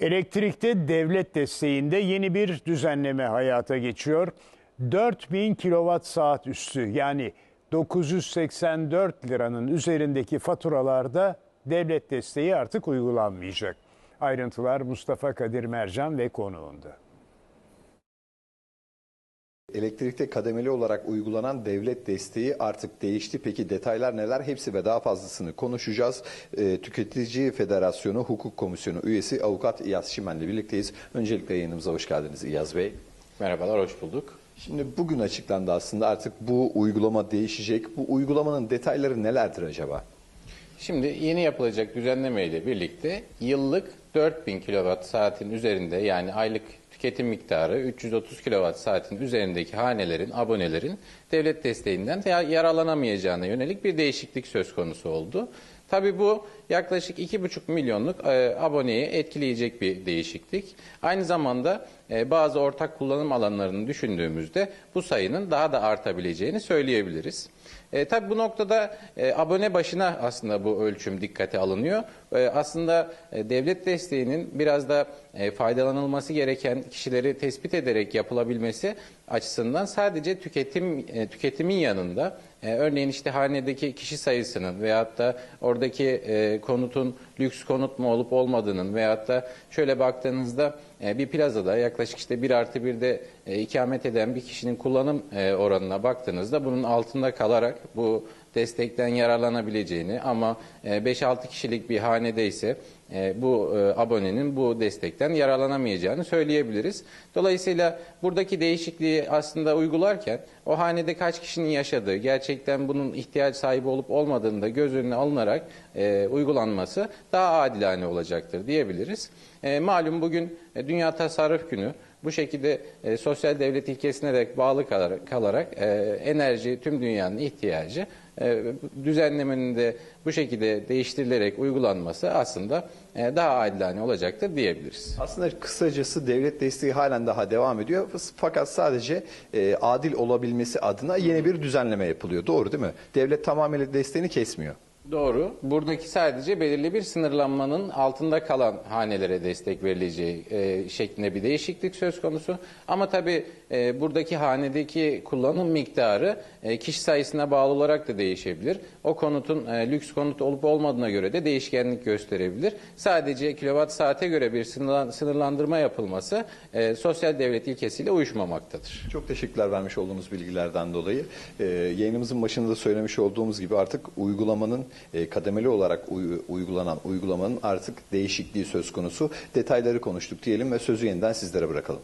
Elektrikte devlet desteğinde yeni bir düzenleme hayata geçiyor. 4000 kilowatt saat üstü yani 984 liranın üzerindeki faturalarda devlet desteği artık uygulanmayacak. Ayrıntılar Mustafa Kadir Mercan ve konuğunda. Elektrikte kademeli olarak uygulanan devlet desteği artık değişti. Peki detaylar neler? Hepsi ve daha fazlasını konuşacağız. Ee, Tüketici Federasyonu Hukuk Komisyonu üyesi avukat İyaz Şimen'le birlikteyiz. Öncelikle yayınımıza hoş geldiniz İyaz Bey. Merhabalar, hoş bulduk. Şimdi bugün açıklandı aslında artık bu uygulama değişecek. Bu uygulamanın detayları nelerdir acaba? Şimdi yeni yapılacak düzenleme ile birlikte yıllık 4000 kilowatt saatin üzerinde yani aylık tüketim miktarı 330 kilowatt saatin üzerindeki hanelerin, abonelerin devlet desteğinden ya- yararlanamayacağına yönelik bir değişiklik söz konusu oldu. Tabii bu yaklaşık 2,5 milyonluk e, aboneyi etkileyecek bir değişiklik. Aynı zamanda e, bazı ortak kullanım alanlarını düşündüğümüzde bu sayının daha da artabileceğini söyleyebiliriz. E, tabii bu noktada e, abone başına aslında bu ölçüm dikkate alınıyor. E, aslında e, devlet desteğinin biraz da e, faydalanılması gereken kişileri tespit ederek yapılabilmesi açısından sadece tüketim e, tüketimin yanında e, örneğin işte hanedeki kişi sayısının veyahut da oradaki e, konutun lüks konut mu olup olmadığının veyahut da şöyle baktığınızda e, bir plazada yaklaşık işte 1 artı 1'de e, ikamet eden bir kişinin kullanım oranına baktığınızda bunun altında kalarak bu destekten yararlanabileceğini ama e, 5-6 kişilik bir hanede ise bu e, abonenin bu destekten yararlanamayacağını söyleyebiliriz. Dolayısıyla buradaki değişikliği aslında uygularken o hanede kaç kişinin yaşadığı, gerçekten bunun ihtiyaç sahibi olup olmadığını da göz önüne alınarak e, uygulanması daha adilane olacaktır diyebiliriz. E, malum bugün e, Dünya Tasarruf Günü. Bu şekilde e, sosyal devlet ilkesine de bağlı kalarak, kalarak e, enerji tüm dünyanın ihtiyacı e, düzenlemenin de bu şekilde değiştirilerek uygulanması aslında e, daha adilane olacaktır diyebiliriz. Aslında kısacası devlet desteği halen daha devam ediyor. Fakat sadece e, adil olabilmesi adına yeni bir düzenleme yapılıyor. Doğru değil mi? Devlet tamamıyla desteğini kesmiyor. Doğru. Buradaki sadece belirli bir sınırlanmanın altında kalan hanelere destek verileceği e, şeklinde bir değişiklik söz konusu. Ama tabii e, buradaki hanedeki kullanım miktarı e, kişi sayısına bağlı olarak da değişebilir. O konutun e, lüks konut olup olmadığına göre de değişkenlik gösterebilir. Sadece kilowatt saate göre bir sınırlan- sınırlandırma yapılması e, sosyal devlet ilkesiyle uyuşmamaktadır. Çok teşekkürler vermiş olduğunuz bilgilerden dolayı. Ee, yayınımızın başında da söylemiş olduğumuz gibi artık uygulamanın e, kademeli olarak uy- uygulanan uygulamanın artık değişikliği söz konusu. Detayları konuştuk diyelim ve sözü yeniden sizlere bırakalım.